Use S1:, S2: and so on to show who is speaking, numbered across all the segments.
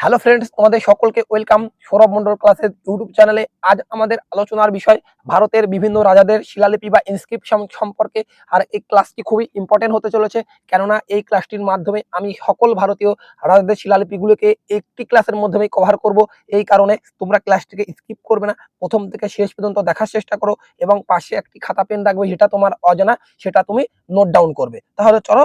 S1: Hello friends তোমাদের সকলকে welcome Sourav Mondal ক্লাসের ইউটিউব চ্যানেলে আজ আমাদের আলোচনার বিষয় ভারতের বিভিন্ন রাজাদের শিলালিপি বা ইনস্ক্রিপশন সম্পর্কে, আর এই ক্লাসটি খুবই ইম্পর্টেন্ট হতে চলেছে। কেননা এই ক্লাসটির মাধ্যমে আমি সকল ভারতীয় রাজাদের শিলালিপিগুলোকে একটি ক্লাসের মাধ্যমে কভার করব। এই কারণে তোমরা ক্লাসটিকে স্কিপ করবে না। প্রথম থেকে শেষ পর্যন্ত দেখার চেষ্টা করো এবং পাশে একটি খাতা পেন রাখবে, যেটা তোমার অজানা, সেটা তুমি নোট ডাউন করবে। তাহলে চলো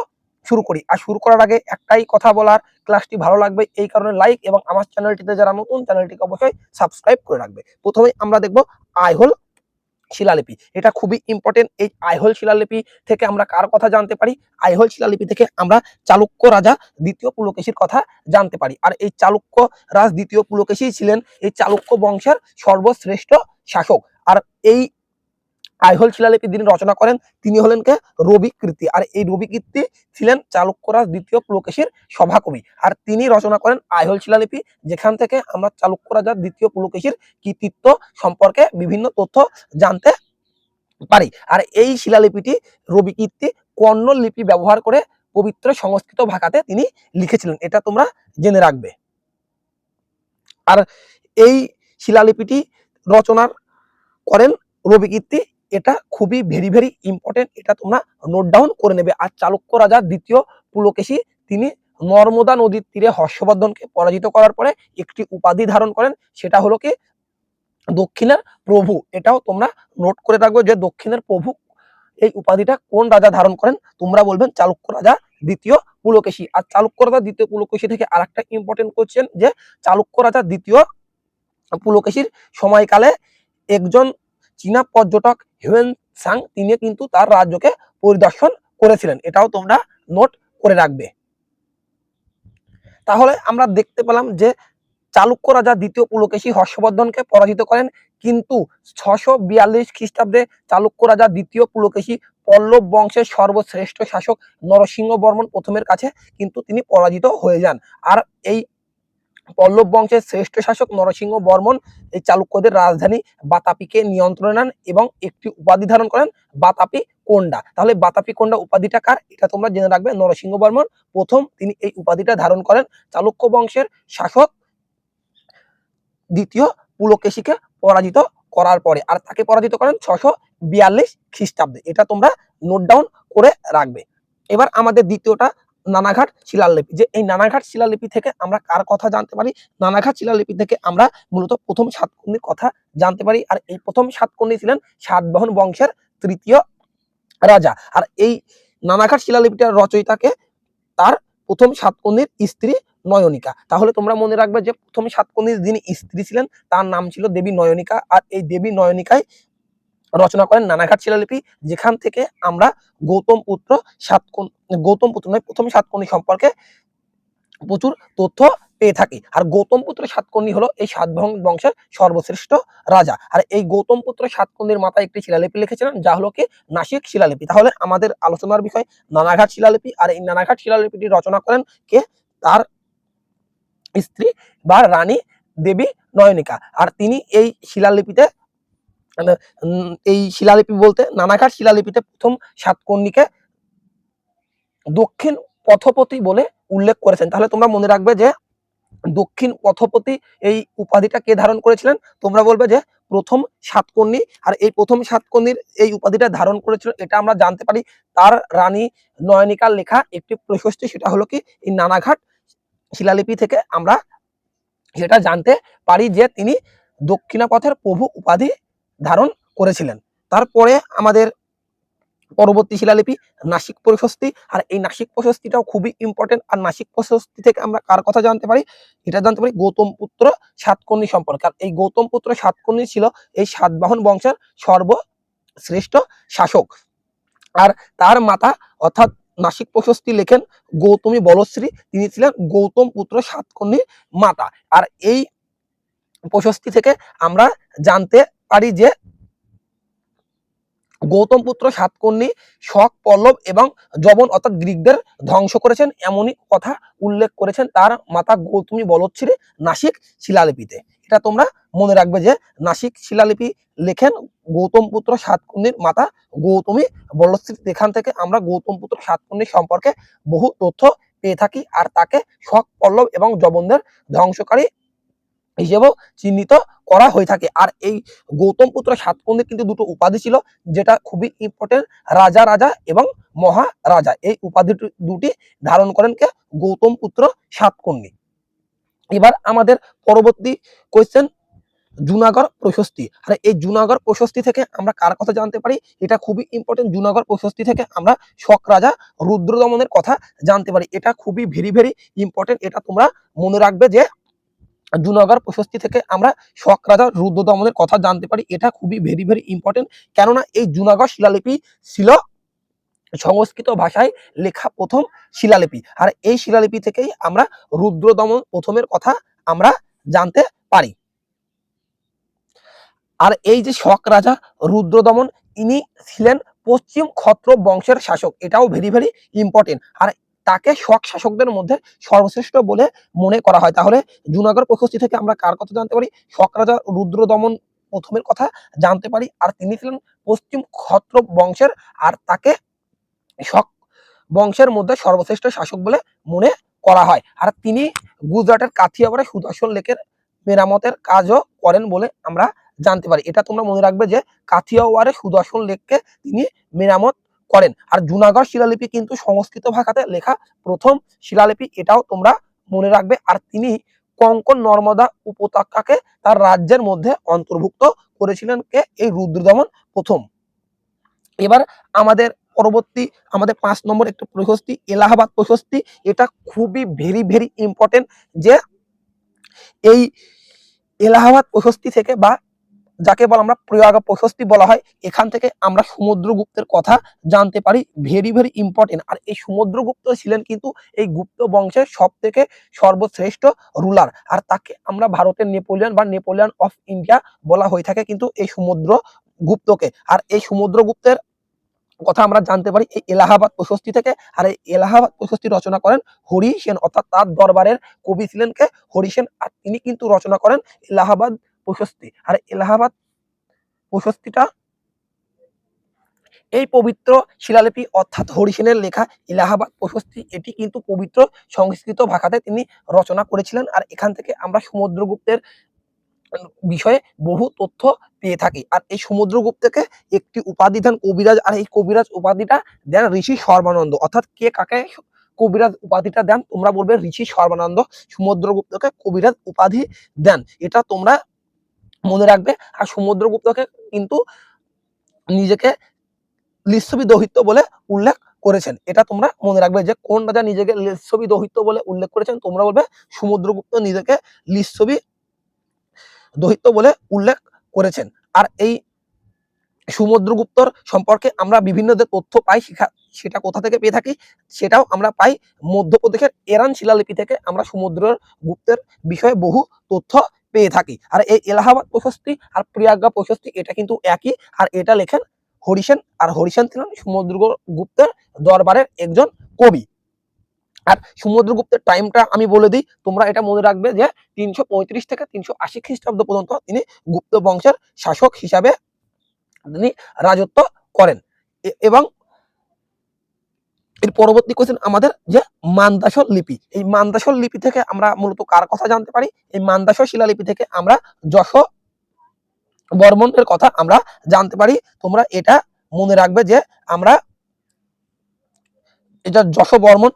S1: শুরু করি। আর শুরু করার আগে একটাই কথা বলার, ক্লাসটি ভালো লাগবে, এই কারণে লাইক এবং আমার চ্যানেলটিতে যারা নতুন, চ্যানেলটিকে অবশ্যই সাবস্ক্রাইব করে রাখবে। প্রথমে আমরা দেখব আইহোল শিলালিপি। এটা খুবই ইম্পর্টেন্ট এই আইহোল শিলালিপি থেকে আমরা কার কথা জানতে পারি? আইহোল শিলালিপি থেকে আমরা চালুক্য রাজা দ্বিতীয় পুলকেশীর কথা জানতে পারি। আর এই চালুক্য রাজ দ্বিতীয় পুলকেশী ছিলেন এই চালুক্য বংশের সর্বশ্রেষ্ঠ শাসক। আর এই আইহোল শিলালিপি যিনি রচনা করেন, তিনি হলেন কে? রবি কীর্তি আর এই রবি কীর্তি ছিলেন চালুক্যরাজ দ্বিতীয় পুলকেশীর সভাকবি। আর তিনি রচনা করেন আইহোল শিলালিপি, যেখান থেকে আমরা চালুক্য রাজার দ্বিতীয় পুলকেশীর কৃতিত্ব সম্পর্কে বিভিন্ন তথ্য জানতে পারি। আর এই শিলালিপিটি রবি কীর্তি লিপি ব্যবহার করে পবিত্র সংস্কৃত ভাষাতে তিনি লিখেছিলেন। এটা তোমরা জেনে রাখবে। আর এই শিলালিপিটি রচনার করেন রবি কীর্তি এটা খুবই ভেরি ভেরি ইম্পর্টেন্ট এটা তোমরা নোট ডাউন করে নেবে। আর চালুক্য রাজার দ্বিতীয় পুলকেশী, তিনি নর্মদা নদীর তীরে হর্ষবর্ধনকে পরাজিত করার পরে একটি উপাধি ধারণ করেন। সেটা হলো কি? দক্ষিণের প্রভু। এটাও তোমরা নোট করে রাখবে যে দক্ষিণের প্রভু এই উপাধিটা কোন রাজা ধারণ করেন? তোমরা বলবেন চালুক্য রাজা দ্বিতীয় পুলকেশী। আর চালুক্য রাজা দ্বিতীয় পুলকেশী থেকে আরেকটা ইম্পর্টেন্ট কোশ্চেন যে, চালুক্য রাজা দ্বিতীয় পুলকেশীর সময়কালে একজন চীনা পর্যটক হিউয়েন সাং, তিনি কিন্তু তার রাজ্যকে পরিদর্শন করেছিলেন। এটাও তোমরা নোট করে রাখবে। তাহলে আমরা দেখতে পেলাম যে চালুক্য রাজা দ্বিতীয় পুলকেশী হর্ষবর্ধনকে পরাজিত করেন, কিন্তু ছশো বিয়াল্লিশ খ্রিস্টাব্দে চালুক্য রাজা দ্বিতীয় পুলকেশী পল্লব বংশের সর্বশ্রেষ্ঠ শাসক নরসিংহ বর্মন প্রথমের কাছে কিন্তু তিনি পরাজিত হয়ে যান। আর এই পল্লব বংশের শ্রেষ্ঠ শাসক নরসিংহ বর্মন এই চালুক্যদের রাজধানী বাতাপিকে নিয়ন্ত্রণে নেন এবং একটি উপাধি ধারণ করেন বাতাপি কোন্ডা। তাহলে বাতাপি কোন্ডা উপাধিটা কার? এটা তোমরা জেনে রাখবে, নরসিংহ বর্মন প্রথম তিনি এই উপাধিটা ধারণ করেন চালুক্য বংশের শাসক, দ্বিতীয় পুলকেশীকে পরাজিত করার পরে আর তাকে পরাজিত করেন? ছশো বিয়াল্লিশ খ্রিস্টাব্দে। এটা তোমরা নোট ডাউন করে রাখবে। এবার আমাদের দ্বিতীয়টা নানাঘাট শিলালিপি। যে এই নানাঘাট শিলালিপি থেকে আমরা কার কথা জানতে পারি? নানাঘাট শিলালিপি থেকে আমরা মূলত প্রথম সাতকর্ণীর কথা জানতে পারি। আর এই প্রথম সাতকর্ণী ছিলেন সাতবাহন বংশের তৃতীয় রাজা। আর এই নানাঘাট শিলালিপিটার রচয়িতাকে তার প্রথম সাতকর্ণীর স্ত্রী নয়নিকা। তাহলে তোমরা মনে রাখবে যে প্রথম সাতকর্ণীর যিনি স্ত্রী ছিলেন, তার নাম ছিল দেবী নয়নিকা। আর এই দেবী নয়নিকায় রচনা করেন নানাঘাট শিলালিপি, যেখান থেকে আমরা গৌতম পুত্র সাতকর্ণ গৌতম পুত্র নয়, প্রথম সাতকর্ণী সম্পর্কে প্রচুর তথ্য পেয়ে থাকি। আর গৌতম পুত্র সাতকর্ণী হলো এই সাতবাহন বংশের সর্বশ্রেষ্ঠ রাজা। আর এই গৌতম পুত্র সাতকর্ণীর মাথায় একটি শিলালিপি লিখেছিলেন, যা হলো কি? নাসিক শিলালিপি। তাহলে আমাদের আলোচনার বিষয় নানাঘাট শিলালিপি। আর এই নানাঘাট শিলালিপিটি রচনা করেন কে? তার স্ত্রী বা রানী দেবী নয়নিকা। আর তিনি এই শিলালিপিতে এই শিলালিপি বলতে নানাঘাট শিলালিপিতে প্রথম সাতকর্ণীকে দক্ষিণ পথপতি বলে উল্লেখ করেছেন। তাহলে তোমরা মনে রাখবে যে দক্ষিণ পথপতি এই উপাধিটা কে ধারণ করেছিলেন? তোমরা বলবে যে প্রথম সাতকর্ণী আর এই প্রথম সাতকর্ণীর এই উপাধিটা ধারণ করেছিল, এটা আমরা জানতে পারি তার রানী নয়নিকার লেখা একটি প্রশস্তি, সেটা হলো কি এই নানাঘাট শিলালিপি থেকে আমরা সেটা জানতে পারি যে তিনি দক্ষিণাপথের প্রভু উপাধি ধারণ করেছিলেন। তারপরে আমাদের পরবর্তী শিলালিপি নাসিক প্রশস্তি, আর এই নাসিক প্রশস্তিটাও খুবই ইম্পর্টেন্ট আর নাসিক প্রশস্তি থেকে আমরা কার কথা জানতে পারি? এটা জানতে পারি গৌতম পুত্র সাতকর্ণী সম্পর্কে। আর এই গৌতম পুত্র সাতকর্ণী ছিল এই সাতবাহন বংশের সর্বশ্রেষ্ঠ শাসক। আর তার মাতা অর্থাৎ নাসিক প্রশস্তি লেখেন গৌতমী বলশ্রী। তিনি ছিলেন গৌতম পুত্র সাতকর্ণীর মাতা। আর এই প্রশস্তি থেকে আমরা জানতে পারি যে গৌতম পুত্র সাতকর্ণী শক পল্লব এবং জবন অর্থাৎ গ্রিকদের ধ্বংস করেছেন এমনই কথা উল্লেখ করেছেন তার মাতা গৌতমী বলচ্ছিরে নাসিক শিলালিপিতে। এটা তোমরা মনে রাখবে যে নাসিক শিলালিপি লেখেন গৌতম পুত্র সাতকর্ণীর মাতা গৌতমী বলশ্রী এখান থেকে আমরা গৌতম পুত্র সাতকর্ণী সম্পর্কে বহু তথ্য পেয়ে থাকি আর তাকে শক পল্লব এবং জবনদের ধ্বংসকারী হিসেবেও চিহ্নিত করা হয়ে থাকে। আর এই গৌতম পুত্র সাতকন্দের কিন্তু দুটো উপাধি ছিল, যেটা খুবই ইম্পর্টেন্ট রাজা রাজা এবং মহারাজা। এই উপাধি দুটি ধারণ করেন কে? গৌতম পুত্র সাতকর্ণী এবার আমাদের পরবর্তী কোয়েশ্চেন জুনাগড় প্রশস্তি। আর এই জুনাগড় প্রশস্তি থেকে আমরা কার কথা জানতে পারি? এটা খুবই ইম্পর্টেন্ট জুনাগড় প্রশস্তি থেকে আমরা শক রাজা রুদ্রদমনের কথা জানতে পারি। এটা খুবই ভেরি ভেরি ইম্পর্টেন্ট এটা তোমরা মনে রাখবে যে জুনাগড় প্রশস্তি থেকে আমরা শক রাজা রুদ্রদমনের কথা জানতে পারি। এটা খুবই ভেরি ভেরি ইম্পর্টেন্ট কেননা এই জুনাগড় শিলালিপি ছিল সংস্কৃত ভাষায় লেখা প্রথম শিলালিপি। আর এই শিলালিপি থেকেই আমরা রুদ্রদমন প্রথমের কথা আমরা জানতে পারি। আর এই যে শক রাজা রুদ্রদমন, ইনি ছিলেন পশ্চিম ক্ষত্র বংশের শাসক। এটাও ভেরি ভেরি ইম্পর্টেন্ট আর তাকে শক শাসকদের মধ্যে সর্বশ্রেষ্ঠ বলে মনে করা হয়। তাহলে জুনাগড় প্রশস্তি থেকে আমরা কার কথা জানতে পারি? শক রাজা রুদ্রদমন প্রথমের কথা জানতে পারি। আর তিনি ছিলেন পশ্চিম ক্ষত্র বংশের, আর তাকে শক বংশের মধ্যে সর্বশ্রেষ্ঠ শাসক বলে মনে করা হয়। আর তিনি গুজরাটের কাথিয়াবাড়ে সুদর্শন লেকের মেরামতের কাজও করেন বলে আমরা জানতে পারি। এটা তোমরা মনে রাখবে যে কাথিয়াওয়ারে সুদর্শন লেককে তিনি মেরামত করেন। আর জুনাগড় শিলালিপি কিন্তু সংস্কৃত ভাষাতে লেখা প্রথম শিলালিপি, এটাও তোমরা মনে রাখবে। আর তিনি কঙ্কন নর্মদা উপত্যকাকে তার রাজ্যের মধ্যে অন্তর্ভুক্ত করেছিলেন কে? এই রুদ্রদমন প্রথম। এবার আমাদের পরবর্তী, আমাদের পাঁচ নম্বর একটি প্রশস্তি, এলাহাবাদ প্রশস্তি। এটা খুবই ভেরি ভেরি ইম্পর্টেন্ট যে এই এলাহাবাদ প্রশস্তি থেকে বা যাকে বলা আমরা প্রয়াগ প্রশস্তি বলা হয়, এখান থেকে আমরা সমুদ্রগুপ্তের কথা জানতে পারি ভেরি ভেরি ইম্পর্টেন্ট আর এই সমুদ্রগুপ্ত ছিলেন কিন্তু এই গুপ্ত বংশের সব থেকে সর্বশ্রেষ্ঠ রুলার আর তাকে আমরা ভারতের নেপোলিয়ান বা নেপোলিয়ান অফ ইন্ডিয়া বলা হয়ে থাকে কিন্তু এই সমুদ্র গুপ্তকে আর এই সমুদ্রগুপ্তের কথা আমরা জানতে পারি এই এলাহাবাদ প্রশস্তি থেকে। আর এই এলাহাবাদ প্রশস্তি রচনা করেন হরি সেন অর্থাৎ তার দরবারের কবি ছিলেন কে? হরি সেন আর তিনি কিন্তু রচনা করেন এলাহাবাদ প্রশস্তি। আর এলাহাবাদ প্রশস্তিটা? এই পবিত্র শিলালিপি অর্থাৎ হরিসেনের লেখা এলাহাবাদ প্রশস্তি, এটি কিন্তু পবিত্র সংস্কৃত ভাষাতে তিনি রচনা করেছিলেন। আর এখান থেকে আমরা সমুদ্রগুপ্তের বিষয়ে বহু তথ্য পেয়ে থাকি। আর এই সমুদ্রগুপ্তকে একটি উপাধি দেন কবিরাজ, আর এই কবিরাজ উপাধিটা দেন ঋষি সর্বানন্দ। অর্থাৎ কে কাকে কবিরাজ উপাধিটা দেন? তোমরা বলবে ঋষি সর্বানন্দ। সমুদ্রগুপ্তকে কবিরাজ উপাধি দেন। এটা তোমরা মনে রাখবে। আর সমুদ্রগুপ্তকে কিন্তু নিজেকে লিচ্ছবি দহিত্য বলে উল্লেখ করেছেন। এটা তোমরা মনে রাখবে যে কোন রাজা নিজেকে লিচ্ছবি দহিত্য বলে উল্লেখ করেছেন? তোমরা বলবে সমুদ্রগুপ্ত নিজেকে লিচ্ছবি দহিত্য বলে উল্লেখ করেছেন। আর এই সমুদ্রগুপ্তর সম্পর্কে আমরা বিভিন্ন যে তথ্য পাই সেটা কোথা থেকে পেয়ে থাকি, সেটাও আমরা পাই। মধ্যপ্রদেশের এরান শিলালিপি থেকে আমরা সমুদ্র গুপ্তের বিষয়ে বহু তথ্য পেয়ে থাকি। আর এই এলাহাবাদ প্রশস্তি আর প্রিয়াজ্ঞা প্রশস্তি, এটা কিন্তু একই। আর এটা লেখেন হরিসেন আর হরিসেন ছিলেন সমুদ্রগুপ্তের দরবারের একজন কবি। আর সমুদ্রগুপ্তের টাইমটা আমি বলে দিই, তোমরা এটা মনে রাখবে যে তিনশো পঁয়ত্রিশ থেকে তিনশো আশি খ্রিস্টাব্দ পর্যন্ত তিনি গুপ্ত বংশের শাসক হিসাবে তিনি রাজত্ব করেন। এবং এর পরবর্তী কোয়েশ্চেন আমাদের যে মান্দাসর লিপি। এই মান্দাসর লিপি থেকে আমরা মূলত কার কথা জানতে পারি? এই মান্দাসর শিলালিপি থেকে আমরা যশ বর্মনের কথা আমরা জানতে পারি। তোমরা এটা মনে রাখবে যে আমরা এটা যশ বর্মন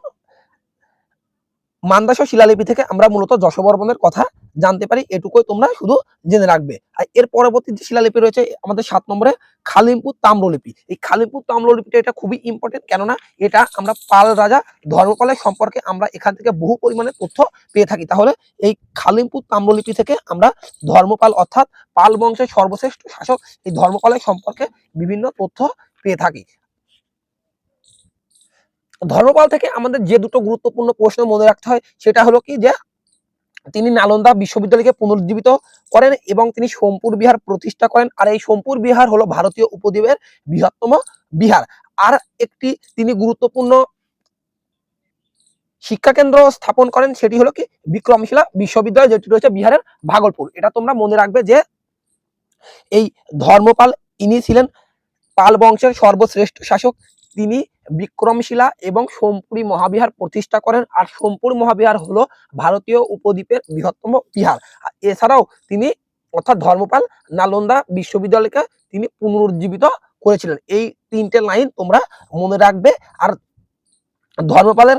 S1: মান্দাসর শিলালিপি থেকে আমরা মূলত যশবর্মনের কথা জানতে পারি। এটুকুই তোমরা শুধু জেনে রাখবে। আর এর পরবর্তী যে শিলালিপি রয়েছে, আমাদের সাত নম্বরে খালিমপুর তাম্রলিপি। এই খালিমপুর তাম্রলিপিটা এটা খুবই ইম্পর্টেন্ট কেননা এটা আমরা পাল রাজা ধর্মপালের সম্পর্কে আমরা এখান থেকে বহু পরিমাণে তথ্য পেয়ে থাকি। তাহলে এই খালিমপুর তাম্রলিপি থেকে আমরা ধর্মপাল অর্থাৎ পাল বংশের সর্বশ্রেষ্ঠ শাসক এই ধর্মপালের সম্পর্কে বিভিন্ন তথ্য পেয়ে থাকি। ধর্মপাল থেকে আমাদের যে দুটো গুরুত্বপূর্ণ প্রশ্ন মনে রাখতে হয়, সেটা হলো কি যে, তিনি নালন্দা বিশ্ববিদ্যালয়কে পুনরুজ্জীবিত করেন এবং তিনি সোমপুর বিহার প্রতিষ্ঠা করেন। আর এই সোমপুর বিহার হলো ভারতীয় উপদ্বীপের বৃহত্তম বিহার। আর একটি তিনি গুরুত্বপূর্ণ শিক্ষা কেন্দ্র স্থাপন করেন, সেটি হলো কি বিক্রমশিলা বিশ্ববিদ্যালয়, যেটি রয়েছে বিহারের ভাগলপুর। এটা তোমরা মনে রাখবে যে, এই ধর্মপাল ইনি ছিলেন পাল বংশের সর্বশ্রেষ্ঠ শাসক। তিনি বিক্রমশিলা এবং সোমপুরী মহাবিহার প্রতিষ্ঠা করেন। আর সোমপুর মহাবিহার হলো ভারতীয় উপদ্বীপের বৃহত্তম বিহার। এছাড়াও তিনি অর্থাৎ ধর্মপাল নালন্দা বিশ্ববিদ্যালয়কে তিনি পুনরুজ্জীবিত করেছিলেন। এই তিনটে লাইন তোমরা মনে রাখবে। আর ধর্মপালের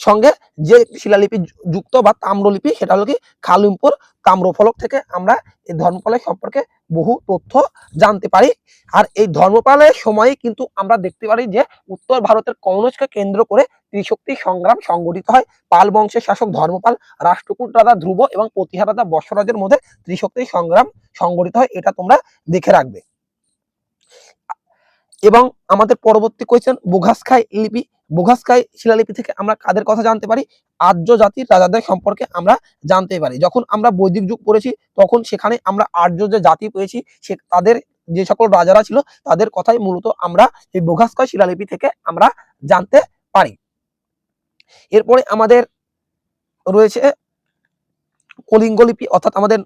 S1: সঙ্গে যে শিলালিপি যুক্ত বা তাম্রলিপি, সেটা হলো কি খালিমপুর তাম্রফলক থেকে আমরা এই ধর্মপালের সম্পর্কে বহু তথ্য জানতে পারি। আর এই ধর্মপালের সময়ে কিন্তু আমরা দেখতে পারি যে উত্তর ভারতের কনৌজকে কেন্দ্র করে ত্রিশক্তি সংগ্রাম সংগঠিত হয়। পাল বংশের শাসক ধর্মপাল রাষ্ট্রকূট রাজা ধ্রুব এবং প্রতিহার রাজা বর্ষরাজের মধ্যে ত্রিশক্তি সংগ্রাম সংগঠিত হয়, এটা তোমরা দেখে রাখবে। এবং আমাদের পরবর্তী কোয়েশ্চেন বোঘাসখাই লিপি বোঘাসখাই শিলালিপি থেকে আমরা কাদের কথা জানতে পারি? আর্য জাতির রাজাদের সম্পর্কে আমরা জানতে পারি। যখন আমরা বৈদিক যুগ পড়েছি, তখন সেখানে আমরা আর্য যে জাতি পেয়েছি, সে তাদের যে সকল রাজারা ছিল, তাদের কথাই মূলত আমরা এই বোঘাসখাই শিলালিপি থেকে আমরা জানতে পারি। এরপরে আমাদের রয়েছে কলিঙ্গ লিপি অর্থাৎ আমাদের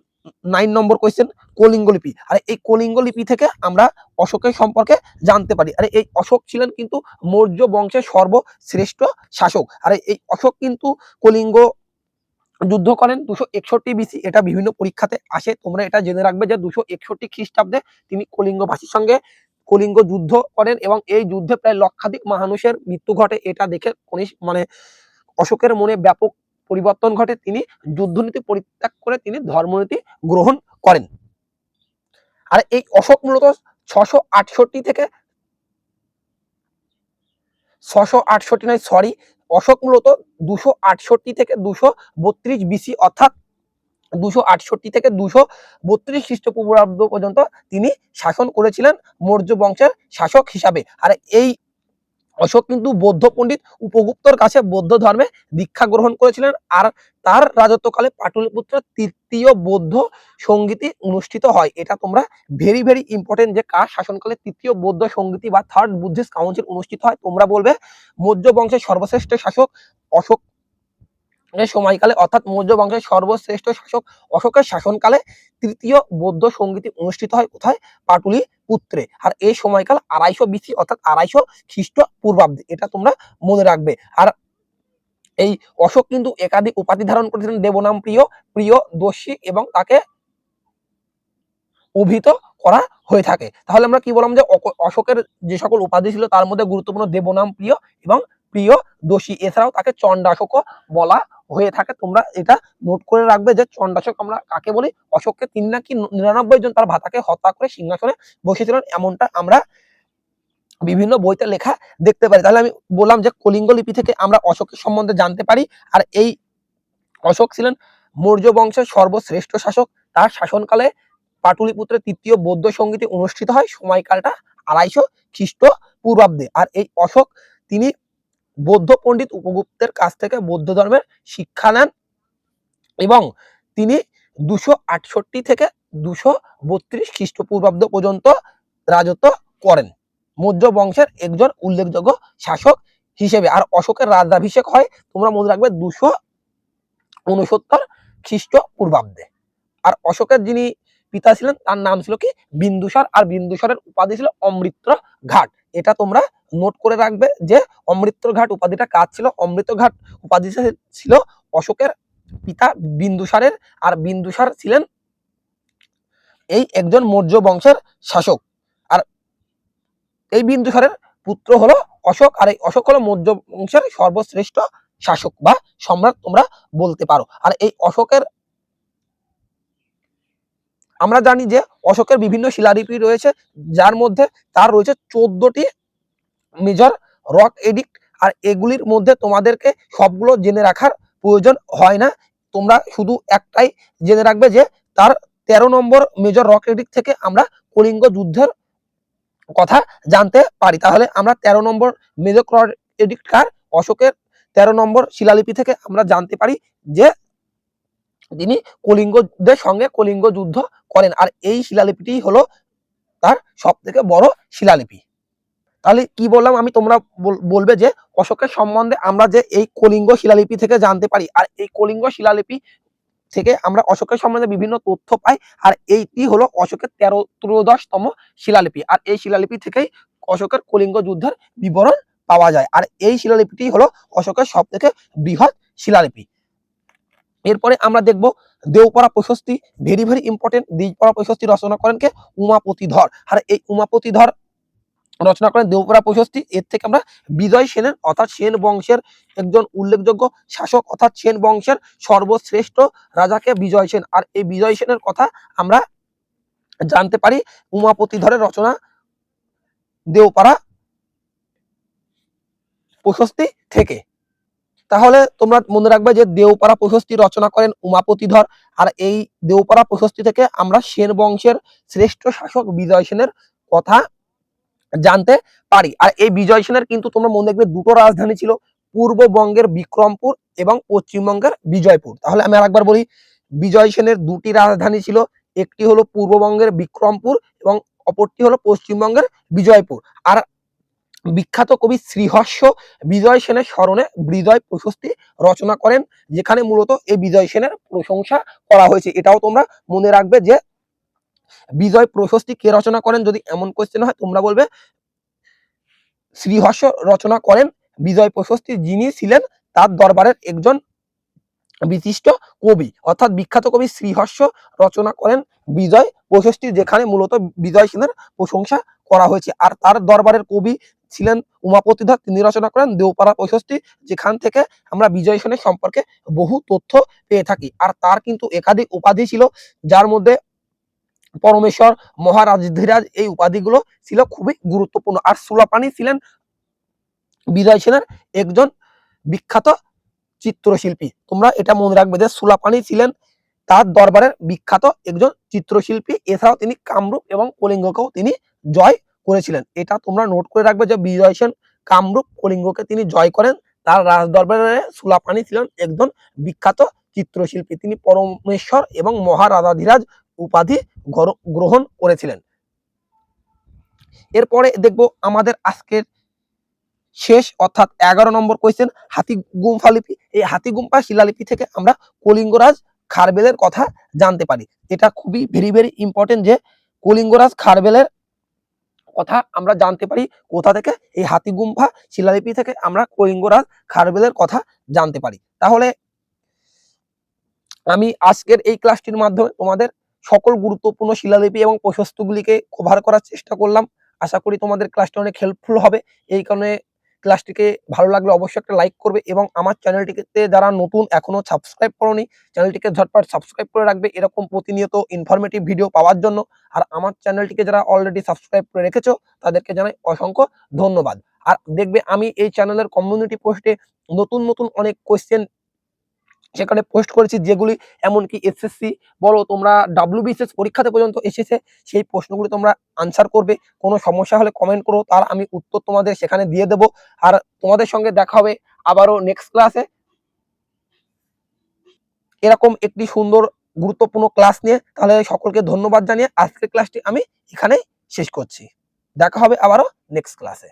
S1: নাইন নম্বর কোয়েশ্চেন কলিঙ্গ লিপি। আর এই কলিঙ্গ লিপি থেকে আমরা অশোকের সম্পর্কে জানতে পারি। আর এই অশোক ছিলেন কিন্তু মৌর্য বংশের সর্বশ্রেষ্ঠ শাসক। আর এই অশোক কিন্তু কলিঙ্গ যুদ্ধ করেন দুশো একষট্টি বিসি এটা বিভিন্ন পরীক্ষাতে আসে। তোমরা এটা জেনে রাখবে যে দুশো একষট্টি খ্রিস্টাব্দে তিনি কলিঙ্গবাসীর সঙ্গে কলিঙ্গ যুদ্ধ করেন এবং এই যুদ্ধে প্রায় লক্ষাধিক মানুষের মৃত্যু ঘটে। এটা দেখে মানে অশোকের মনে ব্যাপক পরিবর্তন ঘটে, তিনি যুদ্ধনীতি পরিত্যাগ করে তিনি ধর্মনীতি গ্রহণ করেন। আর এই অশোক মূলত ছশো আটষট্টি থেকে ছশো আটষট্টি নয় সরি অশোক মূলত দুশো আটষট্টি থেকে দুশো বত্রিশ বিসি অর্থাৎ দুশো আটষট্টি থেকে দুশো বত্রিশ খ্রিস্টপূর্বাব্দ পর্যন্ত তিনি শাসন করেছিলেন মৌর্য বংশের শাসক হিসাবে। আর এই অশোক কিন্তু বৌদ্ধ পণ্ডিত, উপগুপ্তর কাছে বৌদ্ধ ধর্মে দীক্ষা গ্রহণ করেছিলেন আর তার রাজত্বকালে পাটলিপুত্র তৃতীয় বৌদ্ধ সঙ্গীতি অনুষ্ঠিত হয়। এটা তোমরা ভেরি ভেরি ইম্পর্টেন্ট যে কার শাসনকালে তৃতীয় বৌদ্ধ সঙ্গীতি বা থার্ড বুদ্ধিস্ট কাউন্সিল অনুষ্ঠিত হয় তোমরা বলবে মৌর্য বংশের সর্বশ্রেষ্ঠ শাসক অশোক সময়কালে, অর্থাৎ মৌর্য বংশের সর্বশ্রেষ্ঠ শাসক অশোকের শাসনকালে তৃতীয় বৌদ্ধ সঙ্গীতি অনুষ্ঠিত হয়। কোথায়? পাটুলি পুত্রে। আর এই সময়কাল আড়াইশো বিসি অর্থাৎ আড়াইশো খ্রিস্ট পূর্বাব্দে, এটা তোমরা মনে রাখবে। আর এই অশোক কিন্তু একাধিক উপাধি ধারণ করেছিলেন দেবনাম প্রিয় প্রিয় দোষী এবং তাকে অভিহিত করা হয়ে থাকে। তাহলে আমরা কি বললাম যে অশোকের যে সকল উপাধি ছিল তার মধ্যে গুরুত্বপূর্ণ দেবনাম প্রিয় এবং প্রিয় দোষী। এছাড়াও তাকে চণ্ডাশোকও বলা হয়ে থাকে। তোমরা এটা নোট করে রাখবে যে চণ্ডাশোক আমরা কাকে বলি? অশোককে তিনি নাকি নিরানব্বই জন তার ভাতাকে হত্যা করে সিংহাসনে বসেছিলেন এমনটা আমরা বিভিন্ন বইতে লেখা দেখতে পারি। তাহলে আমি বললাম যে কলিঙ্গ লিপি থেকে আমরা অশোকের সম্বন্ধে জানতে পারি। আর এই অশোক ছিলেন মৌর্য বংশের সর্বশ্রেষ্ঠ শাসক। তার শাসনকালে পাটুলিপুত্রের তৃতীয় বৌদ্ধ সঙ্গীতে অনুষ্ঠিত হয়। সময়কালটা আড়াইশো খ্রিস্ট পূর্বাব্দে আর এই অশোক, তিনি বৌদ্ধ পণ্ডিত উপগুপ্তের কাছ থেকে বৌদ্ধ ধর্মের শিক্ষা নেন এবং তিনি দুশো আটষট্টি থেকে দুশো বত্রিশ খ্রিস্টপূর্বাব্দ পর্যন্ত রাজত্ব করেন। মৌর্য বংশের একজন উল্লেখযোগ্য শাসক হিসেবে। আর অশোকের রাজাভিষেক হয়, তোমরা মনে রাখবে, দুশো উনসত্তর খ্রিস্ট পূর্বাব্দে আর অশোকের যিনি পিতা ছিলেন, তার নাম ছিল কি? বিন্দুসার। আর বিন্দুসারের উপাধি ছিল অমৃত ঘাট এটা তোমরা নোট করে রাখবে যে অমৃত্র ঘাট উপাধিটা কাজ ছিল? অমৃত ঘাট উপাধি ছিল অশোকের পিতা বিন্দুসারের আর বিন্দুসার ছিলেন এই একজন মৌর্য বংশের শাসক। আর এই বিন্দুসারের পুত্র হলো অশোক আর এই অশোক হলো মৌর্য বংশের সর্বশ্রেষ্ঠ শাসক বা সম্রাট তোমরা বলতে পারো। আর এই অশোকের আমরা জানি যে অশোকের বিভিন্ন শিলালিপি রয়েছে, যার মধ্যে তার রয়েছে চোদ্দটি মেজর রক এডিক্ট আর এগুলির মধ্যে তোমাদেরকে সবগুলো জেনে রাখার প্রয়োজন হয় না। তোমরা শুধু একটাই জেনে রাখবে যে, তার তেরো নম্বর মেজর রক এডিক্ট থেকে আমরা কলিঙ্গ যুদ্ধের কথা জানতে পারি। তাহলে আমরা তেরো নম্বর মেজর রক এডিক্ট কার? অশোকের তেরো নম্বর শিলালিপি থেকে আমরা জানতে পারি যে, তিনি কলিঙ্গদের সঙ্গে কলিঙ্গ যুদ্ধ করেন। আর এই শিলালিপিটি হলো তার সব থেকে বড় শিলালিপি। তাহলে কি বললাম? আমি তোমরা বলবে যে অশোকের সম্বন্ধে আমরা যে এই কলিঙ্গ শিলালিপি থেকে জানতে পারি, আর এই কলিঙ্গ শিলালিপি থেকে আমরা অশোকের সম্বন্ধে বিভিন্ন তথ্য পাই, আর এইটি হলো অশোকের তেরো ত্রয়োদশতম শিলালিপি, আর এই শিলালিপি থেকেই অশোকের কলিঙ্গ যুদ্ধের বিবরণ পাওয়া যায়, আর এই শিলালিপিটি হলো অশোকের সব থেকে বৃহৎ শিলালিপি। এরপরে আমরা দেখব Deopara Prashasti, very very important Deopara Prashasti রচনা করেন কে উমাপতি ধর, আর এই উমাপতি ধর রচনা করেন দেওপাড়া প্রশস্তি। এর থেকে আমরা বিজয় সেনের, অর্থাৎ সেন বংশের একজন উল্লেখযোগ্য শাসক, অর্থাৎ সেন বংশের সর্বশ্রেষ্ঠ রাজাকে বিজয় সেন। আর এই বিজয় সেনের কথা আমরা জানতে পারি উমাপতি ধরের রচনা দেওপাড়া প্রশস্তি থেকে। তাহলে তোমরা মনে রাখবে যে দেওপাড়া প্রশস্তি রচনা করেন উমাপতি ধর আর এই দেওপাড়া প্রশস্তি থেকে আমরা সেন বংশের শ্রেষ্ঠ শাসক বিজয় সেনের কথা জানতে পারি। আর এই বিজয় সেনের কিন্তু তোমরা মনে দেখবে দুটো রাজধানী ছিল, পূর্ববঙ্গের বিক্রমপুর এবং পশ্চিমবঙ্গের বিজয়পুর। তাহলে আমি আরেকবার বলি, বিজয় সেনের দুটি রাজধানী ছিল, একটি হলো পূর্ববঙ্গের বিক্রমপুর এবং অপরটি হলো পশ্চিমবঙ্গের বিজয়পুর। আর বিখ্যাত কবি শ্রীহর্ষ বিজয় সেনের স্মরণে বিজয় প্রশস্তি রচনা করেন, যেখানে মূলত এই বিজয় সেনের প্রশংসা করা হয়েছে। এটাও তোমরা মনে রাখবে যে বিজয় প্রশস্তি কে রচনা করেন? যদি এমন কোশ্চেন হয়, তোমরা বলবে, শ্রীহর্ষ রচনা করেন। বিজয় প্রশস্তি যিনি ছিলেন, তার দরবারের একজন বিশিষ্ট কবি। অর্থাৎ বিখ্যাত কবি শ্রীহর্ষ রচনা করেন বিজয় প্রশস্তি, যেখানে মূলত বিজয় সেনের প্রশংসা করা হয়েছে। আর তার দরবারের কবি ছিলেন উমাপতি ধর তিনি রচনা করেন দেওপাড়া প্রশস্তি, যেখান থেকে আমরা বিজয় সেনের সম্পর্কে বহু তথ্য পেয়ে থাকি। আর তার কিন্তু একাধিক উপাধি ছিল, যার মধ্যে পরমেশ্বর, মহারাজ, ধীরাজ এই উপাধিগুলো ছিল খুবই গুরুত্বপূর্ণ। আর সুলাপানি ছিলেন, বিজয় সেনের একজন বিখ্যাত চিত্রশিল্পী। তোমরা এটা মনে রাখবে যে সুলাপানি ছিলেন তার দরবারের বিখ্যাত একজন চিত্রশিল্পী। এছাড়াও তিনি কামরূপ এবং কলিঙ্গকেও তিনি জয় করেছিলেন। এটা তোমরা নোট করে রাখবে যে বিজয় সেন কামরূপ, কলিঙ্গকে তিনি জয় করেন। তার রাজ দরবারে সুলাপানি ছিলেন একজন বিখ্যাত চিত্রশিল্পী। তিনি পরমেশ্বর এবং মহারাজাধিরাজ উপাধি গর- গ্রহণ করেছিলেন। এরপরে দেখব আমাদের আজকের শেষ অর্থাৎ এগারো নম্বর কোয়েশ্চেন হাতি গুম্ফা লিপি। এই হাতি গুম্ফা শিলালিপি থেকে আমরা কলিঙ্গরাজ খারবেলের কথা জানতে পারি। এটা খুবই ভেরি ভেরি ইম্পর্টেন্ট যে কলিঙ্গরাজ খারবেলের কথা আমরা জানতে পারি, কোথা থেকে? এই হাতি গুম্ফা শিলালিপি থেকে আমরা কলিঙ্গরাজ খারবেলের কথা জানতে পারি। তাহলে আমি আজকের এই ক্লাসটির মাধ্যমে তোমাদের সকল গুরুত্বপূর্ণ শিলালিপি এবং প্রশস্তগুলিকে কভার করার চেষ্টা করলাম। আশা করি তোমাদের ক্লাসটা অনেক হেল্পফুল হবে। এই কারণে ক্লাসটিকে ভালো লাগলে অবশ্যই একটা লাইক করবে এবং আমার চ্যানেলটিতে যারা নতুন এখনও সাবস্ক্রাইব করনি চ্যানেলটিকে ঝটপট সাবস্ক্রাইব করে রাখবে। এরকম প্রতিনিয়ত ইনফরমেটিভ ভিডিও পাওয়ার জন্য। আর আমার চ্যানেলটিকে যারা অলরেডি সাবস্ক্রাইব করে রেখেছো, তাদেরকে জানাই অসংখ্য ধন্যবাদ। আর দেখবে আমি এই চ্যানেলের কমিউনিটি পোস্টে নতুন নতুন অনেক কোয়েশ্চেন সেখানে পোস্ট করেছি যেগুলি এমনকি এসএসসি বলো তোমরা ডাব্লিউবিসিএস পরীক্ষাতে পর্যন্ত এসেছে, সেই প্রশ্নগুলি তোমরা আনসার করবে। কোনো সমস্যা হলে কমেন্ট করো, তার আমি উত্তর তোমাদের সেখানে দিয়ে দেব। আর তোমাদের সঙ্গে দেখা হবে আবারও নেক্সট ক্লাসে এরকম একটি সুন্দর গুরুত্বপূর্ণ ক্লাস নিয়ে। তাহলে সকলকে ধন্যবাদ জানিয়ে আজকের ক্লাসটি আমি এখানেই শেষ করছি। দেখা হবে আবারও নেক্সট ক্লাসে